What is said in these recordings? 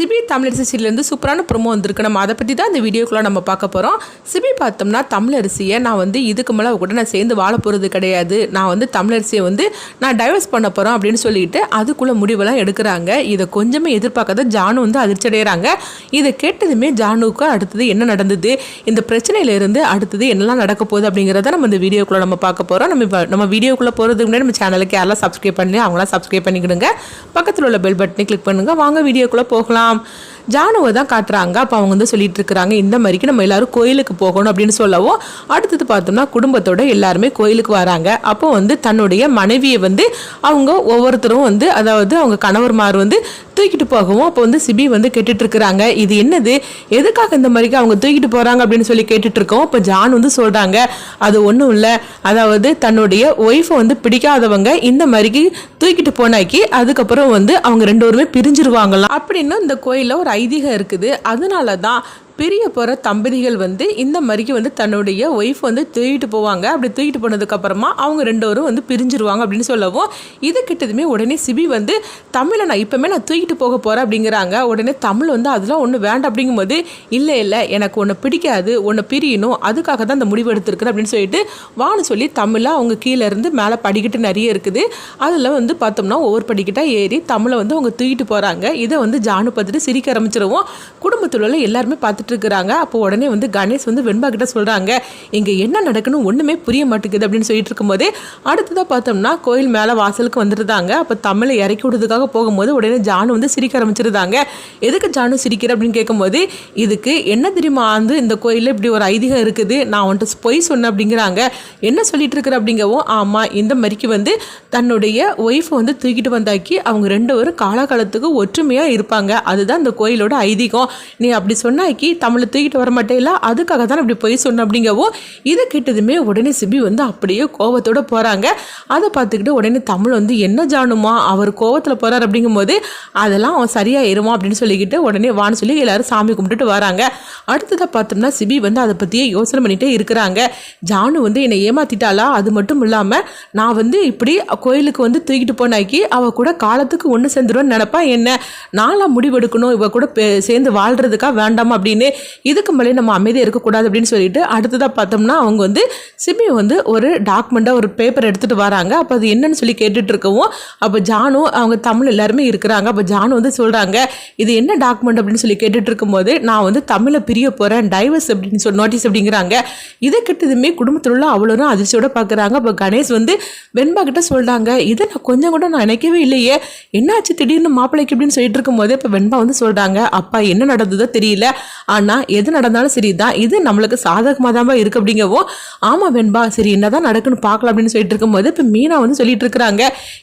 CP Tamilarasi சீரியலேருந்து சூப்பரான promo வந்திருக்கு. நம்ம அதை பற்றி தான் இந்த வீடியோக்குள்ளே நம்ம பார்க்க போகிறோம் சிபி பார்த்தோம்னா தமிழரசியை நான் வந்து இதுக்கு மேலே கூட நான் சேர்ந்து வாழ போகிறது கிடையாது. நான் வந்து தமிழரசியை வந்து நான் டைவர்ஸ் பண்ண போகிறோம் அப்படின்னு சொல்லிட்டு அதுக்குள்ளே முடிவெல்லாம் எடுக்கிறாங்க. இதை கொஞ்சமே எதிர்பார்க்காத ஜானு வந்து அதிர்ச்சி அடைகிறாங்க இதை கேட்டதுமே ஜானுக்கு அடுத்தது என்ன நடந்தது? இந்த பிரச்சனையிலேருந்து அடுத்தது என்னெல்லாம் நடக்க போகுது அப்படிங்கிறத நம்ம இந்த வீடியோக்குள்ளே நம்ம பார்க்க போகிறோம் நம்ம நம்ம வீடியோக்குள்ளே போகிறதுக்கு முன்னாடி நம்ம சேனலுக்கு யாரெல்லாம் சப்ஸ்கிரைப் பண்ணி அவங்களாம் சப்ஸ்கிரைப் பண்ணிக்கிடுங்க. பக்கத்தில் உள்ள பெல் பட்டனை கிளிக் பண்ணுங்கள் வாங்க வீடியோக்குள்ளே போகலாம். நாம் ஜானுவை தான் காட்டுறாங்க. அப்போ அவங்க வந்து சொல்லிட்டு இருக்கிறாங்க இந்த மாதிரிக்கு நம்ம எல்லாரும் கோயிலுக்கு போகணும் அப்படின்னு சொல்லவும் அடுத்தது பார்த்தோம்னா குடும்பத்தோட எல்லாருமே கோயிலுக்கு வராங்க. அப்போ வந்து தன்னுடைய மனைவியை வந்து அவங்க ஒவ்வொருத்தரும் வந்து அதாவது அவங்க கணவர்மார் வந்து தூக்கிட்டு போகவும் அப்போ வந்து சிபி வந்து கேட்டுட்டு இருக்கிறாங்க. இது என்னது? எதுக்காக இந்த மாதிரிக்கு அவங்க தூக்கிட்டு போகிறாங்க அப்படின்னு சொல்லி கேட்டுட்டு இருக்கோம் அப்போ ஜான் வந்து சொல்கிறாங்க அது ஒன்றும் இல்லை. அதாவது தன்னுடைய ஒய்ஃபை வந்து பிடிக்காதவங்க இந்த மாதிரிக்கு தூக்கிட்டு போனாக்கி அதுக்கப்புறம் வந்து அவங்க ரெண்டு பேருமே பிரிஞ்சிருவாங்களாம். அப்படின்னு இந்த கோயிலில் ஒரு ஐதீகம் இருக்குது. அதனால தான் பிரிய போகிற தம்பதிகள் வந்து இந்த மாதிரிக்கு வந்து தன்னுடைய ஒய்ஃப் வந்து தூக்கிட்டு போவாங்க. அப்படி தூக்கிட்டு போனதுக்கப்புறமா அவங்க ரெண்டு பேரும் வந்து பிரிஞ்சிருவாங்க அப்படின்னு சொல்லவும் இது கிட்டதுமே உடனே சிபி வந்து தமிழை நான் இப்போமே நான் தூக்கிட்டு போக போகிறேன் அப்படிங்கிறாங்க. உடனே தமிழ் வந்து அதெல்லாம் ஒன்றும் வேண்டாம் அப்படிங்கும்போது இல்லை இல்லை எனக்கு ஒன்று பிடிக்காது ஒன்று பிரியணும் அதுக்காக தான் இந்த முடிவு எடுத்திருக்கிறேன் அப்படின்னு சொல்லிட்டு வான்னு சொல்லி தமிழை அவங்க கீழே இருந்து மேலே படிக்கட்டு நிறைய இருக்குது. அதில் வந்து பார்த்தோம்னா ஒவ்வொரு படிக்கிட்டாக ஏறி தமிழை வந்து அவங்க தூக்கிட்டு போகிறாங்க இதை வந்து ஜானு பார்த்துட்டு சிரிக்க ஆரம்பிச்சிருவோம். குடும்பத்தில் உள்ள எல்லாருமே பார்த்துட்டு இருக்கிறாங்க அப்போ உடனே வந்து கணேஷ் வந்து வெண்பா கிட்ட சொல்கிறாங்க இங்கே என்ன நடக்குன்னு ஒன்றுமே புரிய மாட்டேங்குது அப்படின்னு சொல்லிட்டு இருக்கும்போது அடுத்ததாக பார்த்தோம்னா கோயில் மேலே வாசலுக்கு வந்துருந்தாங்க. அப்போ தமிழை இறக்கி விடுறதுக்காக போகும்போது உடனே ஜானு வந்து சிரிக்க ஆரம்பிச்சிருந்தாங்க. எதுக்கு ஜானு சிரிக்கிற? அப்படின்னு கேட்கும்போது இதுக்கு என்ன தெரியுமா வந்து இந்த கோயிலில் இப்படி ஒரு ஐதீகம் இருக்குது? நான் வந்துட்டு பொய் சொன்னேன் அப்படிங்கிறாங்க. என்ன சொல்லிட்டு இருக்கிற? அப்படிங்கவும் ஆமாம் இந்த மாதிரிக்கு வந்து தன்னுடைய ஒய்ஃப் வந்து தூக்கிட்டு வந்தாக்கி அவங்க ரெண்டு பேரும் காலகாலத்துக்கு ஒற்றுமையாக இருப்பாங்க. அதுதான் இந்த கோயிலோட ஐதீகம். நீ அப்படி சொன்னாக்கி தமிழை தூக்கிட்டு வர மாட்டேல அதுக்காக தான் இப்படி போய் சொன்ன அப்படிங்கவும் இதை கேட்டதுமே உடனே சிபி வந்து அப்படியே கோவத்தோட போகிறாங்க அதை பார்த்துக்கிட்டு உடனே தமிழ் வந்து என்ன ஜானுமா அவர் கோவத்தில் போகிறார் அப்படிங்கும்போது அதெல்லாம் அவன் சரியாயிருவான் அப்படின்னு சொல்லிக்கிட்டு உடனே வான்னு சொல்லி எல்லாரும் சாமி கும்பிட்டுட்டு வராங்க. அடுத்ததாக பார்த்தோம்னா சிபி வந்து அதை பற்றியே யோசனை பண்ணிகிட்டே இருக்கிறாங்க. ஜானு வந்து என்னை ஏமாற்றிட்டாளா அது மட்டும் இல்லாமல் நான் வந்து இப்படி கோயிலுக்கு வந்து தூக்கிட்டு போனாக்கி அவள் கூட காலத்துக்கு ஒன்று சேர்ந்துருவேன்னு நினப்பா என்ன? நாளாக முடிவெடுக்கணும் இவ கூட பே- சேர்ந்து வாழ்கிறதுக்கா வேண்டாமா அப்படின்னு இதுக்கு மேலே நம்ம அமைதியாக இருக்கக்கூடாது அப்படின்னு சொல்லிட்டு அடுத்ததாக பார்த்தோம்னா அவங்க வந்து சிமி வந்து ஒரு டாக்குமெண்ட்டாக ஒரு பேப்பர் எடுத்துகிட்டு வராங்க. அப்போ அது என்னன்னு சொல்லி கேட்டுட்டு இருக்கவும் அப்போ ஜானும் அவங்க தமிழ் எல்லாருமே இருக்கிறாங்க. அப்போ ஜானு வந்து சொல்கிறாங்க இது என்ன டாக்குமெண்ட் அப்படின்னு சொல்லி கேட்டுட்டு இருக்கும்போது நான் வந்து தமிழை பிரிய போகிறேன் டைவர்ஸ் அப்படின்னு சொல்லி நோட்டீஸ் அப்படிங்கிறாங்க. இதை கிட்டதுமே குடும்பத்தில் உள்ள அவ்வளோரும் அதிர்ச்சியோட பார்க்குறாங்க அப்போ கணேஷ் வந்து வெண்பா கிட்ட சொல்கிறாங்க இதை நான் கொஞ்சம் கூட நான் நினைக்கவே இல்லையே. என்னாச்சு திடீர்னு மாப்பிள்ளைக்கு அப்படின்னு சொல்லிட்டு இருக்கும்போது இப்போ வெண்பா வந்து சொல்கிறாங்க அப்பா என்ன நடந்ததோ தெரியல. ஆனால் எது நடந்தாலும் சரி தான் இது நம்மளுக்கு சாதகமாக தான் இருக்குது அப்படிங்கவோ ஆமாம் வெண்பா சரி என்னதான் நடக்குன்னு பார்க்கலாம் அப்படின்னு சொல்லிட்டு இருக்கும்போது இப்போ மீனா வந்து சொல்லிட்டு இருக்கிறாங்க.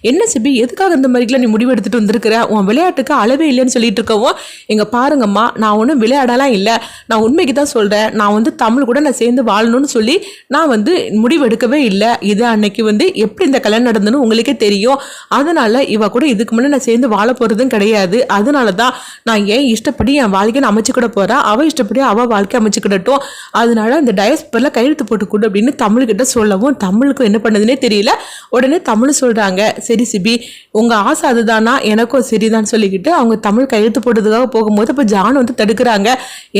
என்ன சிபி எதுக்காக இந்த மாதிரிலாம் நீ முடிவு எடுத்துகிட்டு வந்திருக்கிற? உன் விளையாட்டுக்கு அளவே இல்லைன்னு சொல்லிட்டு இருக்கவும் இங்கே பாருங்கம்மா நான் ஒன்றும் விளையாடலாம் இல்லை. நான் உண்மைக்கு தான் சொல்கிறேன் நான் வந்து தமிழ் கூட நான் சேர்ந்து வாழணும்னு சொல்லி நான் வந்து முடிவு எடுக்கவே இல்லை. இது அன்னைக்கு வந்து எப்படி இந்த கல்யாணம் நடந்ததுன்னு உங்களுக்கே தெரியும். அதனால இவ கூட இதுக்கு முன்னே நான் சேர்ந்து வாழ போகிறதும் கிடையாது. அதனால தான் நான் ஏன் இஷ்டப்படி என் வாழ்க்கையை நான் கூட போகிறேன் அவள் இஷ்டப்படி அவள் வாழ்க்கை அமைச்சுக்கிடட்டும். அதனால அந்த டயஸ்பரில் கையெழுத்து போட்டு கொடு அப்படின்னு தமிழ்கிட்ட சொல்லவும் தமிழுக்கும் என்ன பண்ணதுன்னே தெரியல. உடனே தமிழ் சொல்கிறாங்க சரி சிபி உங்கள் ஆசை அதுதானா? எனக்கும் சரிதான் சொல்லிக்கிட்டு அவங்க தமிழ் கையெழுத்து போட்டதுக்காக போகும்போது அப்போ ஜான் வந்து தடுக்கிறாங்க.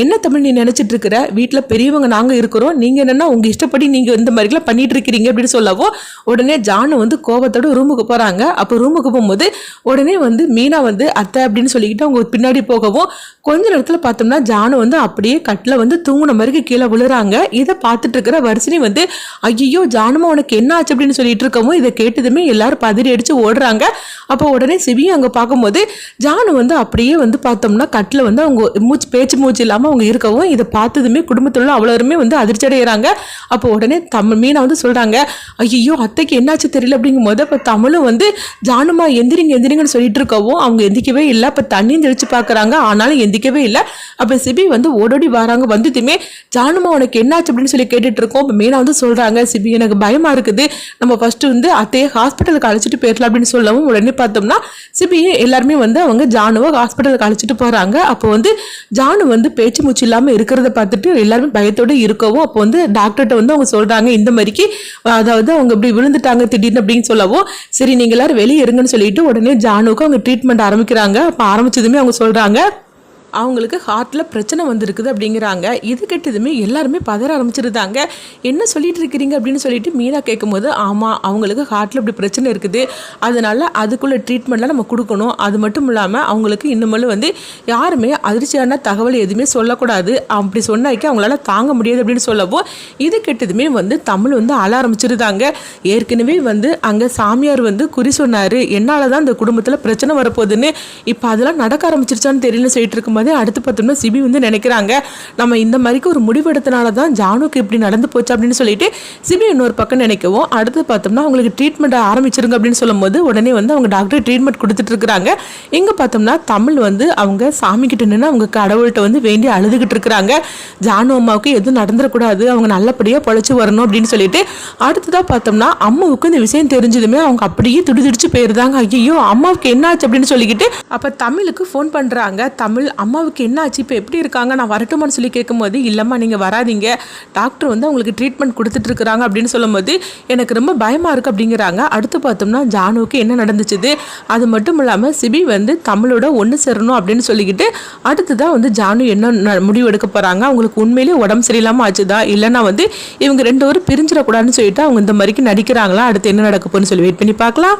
என்ன தமிழ் நீ நினச்சிட்டு இருக்கிற? வீட்டில் பெரியவங்க நாங்கள் இருக்கிறோம். நீங்கள் என்னென்னா உங்கள் இஷ்டப்படி நீங்கள் இந்த மாதிரிலாம் பண்ணிட்டு இருக்கிறீங்க அப்படின்னு சொல்லவும் உடனே ஜானு வந்து கோபத்தோட ரூமுக்கு போகிறாங்க அப்போ ரூமுக்கு போகும்போது உடனே வந்து மீனா வந்து அத்தை அப்படின்னு சொல்லிக்கிட்டு அவங்க பின்னாடி போகவும் கொஞ்ச நேரத்தில் பார்த்தோம்னா ஜானு வந்து அப்படியே கட்டில் வந்து தூங்கின மாதிரி கீழே விழுறாங்க. இதை பார்த்துட்டு இருக்கிற வரிசனி வந்து ஐயோ ஜானுமா உனக்கு என்ன ஆச்சு? அப்படின்னு சொல்லிட்டு இருக்கவும் இதை கேட்டதுமே எல்லாரும் பதறி அடித்து ஓடுறாங்க. அப்போ உடனே சிவியும் அங்கே பார்க்கும்போது ஜானு வந்து அப்படியே வந்து பார்த்தோம்னா கட்டில் வந்து அவங்க மூச்சு பேச்சு மூச்சு இல்லாமல் அவங்க இருக்கவும் இதை பார்த்ததுமே குடும்பத்தில் உள்ள அவ்வளோருமே வந்து அதிர்ச்சி அடைகிறாங்க அப்போ உடனே தமிழ் மீனா வந்து சொல்கிறாங்க ஐயோ அத்தைக்கு என்னாச்சு தெரியல. அப்படிங்கும்போது அப்போ தமிழும் வந்து ஜானுமா எந்திரிங்க எந்திரிங்கன்னு சொல்லிட்டு இருக்கவும் அவங்க எந்திக்கவே இல்லை. அப்போ தண்ணியும் தெளிச்சு பார்க்குறாங்க. ஆனாலும் எந்திக்கவே இல்லை. அப்போ சிபி வந்து வந்து ஓடோடி வராங்க வந்ததுமே ஜானுமா உனக்கு என்னாச்சு அப்படின்னு சொல்லி கேட்டுட்டு இருக்கோம். இப்போ மீனா வந்து சொல்கிறாங்க சிபி எனக்கு பயமாக இருக்குது. நம்ம ஃபஸ்ட்டு வந்து அத்தையை ஹாஸ்பிட்டலுக்கு அழைச்சிட்டு போயிடலாம் அப்படின்னு சொல்லவும் உடனே பார்த்தோம்னா சிபியை எல்லாருமே வந்து அவங்க ஜானுவை ஹாஸ்பிட்டலுக்கு அழைச்சிட்டு போகிறாங்க அப்போ வந்து ஜானு வந்து பேச்சு மூச்சு இல்லாமல் இருக்கிறத பார்த்துட்டு எல்லாருமே பயத்தோடு இருக்கவும் அப்போ வந்து டாக்டர்கிட்ட வந்து அவங்க சொல்கிறாங்க இந்த மாதிரிக்கு அதாவது அவங்க இப்படி விழுந்துட்டாங்க திடீர்னு அப்படின்னு சொல்லவும் சரி நீங்கள் எல்லாரும் வெளியே இருங்கன்னு சொல்லிட்டு உடனே ஜானுக்கு அவங்க ட்ரீட்மெண்ட் ஆரம்பிக்கிறாங்க. அப்போ ஆரம்பிச்சதுமே அவங்க சொல்கிறாங்க அவங்களுக்கு ஹார்ட்டில் பிரச்சனை வந்திருக்குது அப்படிங்கிறாங்க. இது கெட்டதுமே எல்லாருமே பதற ஆரம்பிச்சிருந்தாங்க. என்ன சொல்லிட்டு இருக்கிறீங்க அப்படின்னு சொல்லிட்டு மீனா கேட்கும்போது ஆமாம் அவங்களுக்கு ஹார்ட்டில் இப்படி பிரச்சனை இருக்குது. அதனால அதுக்குள்ள ட்ரீட்மெண்ட்லாம் நம்ம கொடுக்கணும். அது மட்டும் இல்லாமல் அவங்களுக்கு இன்னுமேலும் வந்து யாருமே அதிர்ச்சியான தகவல் எதுவுமே சொல்லக்கூடாது. அப்படி சொன்னாக்கி அவங்களால தாங்க முடியாது அப்படின்னு சொல்லப்போ இது கெட்டதுமே வந்து தமிழ் வந்து அழ ஆரம்பிச்சிருந்தாங்க. ஏற்கனவே வந்து அங்கே சாமியார் வந்து குறி சொன்னார். என்னால் தான் இந்த குடும்பத்தில் பிரச்சனை வரப்போகுதுன்னு. இப்போ அதெல்லாம் நடக்க ஆரம்பிச்சிருச்சான்னு தெரியல சொல்லிட்டு இருக்கும் போது அடுத்து பார்த்தோம்னா சிபி வந்து நினைக்கிறாங்க நம்ம இந்த மாதிரிக்கு ஒரு முடிவெடுத்தனால தான் ஜானுக்கு இப்படி நடந்து போச்சு அப்படின்னு சொல்லிட்டு சிபி இன்னொரு பக்கம் நினைக்கவும் அடுத்து பார்த்தோம்னா அவங்களுக்கு ட்ரீட்மெண்ட் ஆரம்பிச்சிருங்க அப்படின்னு சொல்லும்போது உடனே வந்து அவங்க டாக்டர் ட்ரீட்மெண்ட் கொடுத்துட்டு இருக்கிறாங்க. இங்கே பார்த்தோம்னா தமிழ் வந்து அவங்க சாமி கிட்ட நின்று அவங்க கடவுள்கிட்ட வந்து வேண்டி அழுதுகிட்டு இருக்கிறாங்க. ஜானு அம்மாவுக்கு எதுவும் நடந்துடக்கூடாது அவங்க நல்லபடியாக பொழைச்சி வரணும் அப்படின்னு சொல்லிட்டு அடுத்ததாக பார்த்தோம்னா அம்மாவுக்கு இந்த விஷயம் தெரிஞ்சதுமே அவங்க அப்படியே துடிதுடிச்சு போயிருந்தாங்க. ஐயோ அம்மாவுக்கு என்னாச்சு அப்படின்னு சொல்லிக்கிட்டு அப்போ தமிழுக்கு ஃபோன் பண்ணுறாங்க தமிழ் அம்மாவுக்கு என்னாச்சு? இப்போ எப்படி இருக்காங்க? நான் வரட்டுமான்னு சொல்லி கேட்கும்போது இல்லைம்மா நீங்கள் வராதீங்க. டாக்டர் வந்து அவங்களுக்கு ட்ரீட்மெண்ட் கொடுத்துட்டு இருக்கிறாங்க. அப்படின்னு சொல்லும்போது எனக்கு ரொம்ப பயமாக இருக்குது அப்படிங்கிறாங்க. அடுத்து பார்த்தோம்னா ஜானுவுக்கு என்ன நடந்துச்சுது? அது மட்டும் இல்லாமல் சிபி வந்து தமிழோட ஒன்று சேரணும் அப்படின்னு சொல்லிக்கிட்டு அடுத்ததான் வந்து ஜானு என்ன ந- முடிவு எடுக்க போகிறாங்க அவங்களுக்கு உண்மையிலேயே உடம்பு சரியில்லாமல் ஆச்சுதா? இல்லைன்னா வந்து இவங்க ரெண்டு பேரும் பிரிஞ்சிடக்கூடாதுன்னு சொல்லிட்டு அவங்க இந்த மாதிரிக்கு நடிக்கிறாங்களா? அடுத்து என்ன நடக்க போகுதுன்னு சொல்லி வெயிட் பண்ணி பார்க்கலாம்.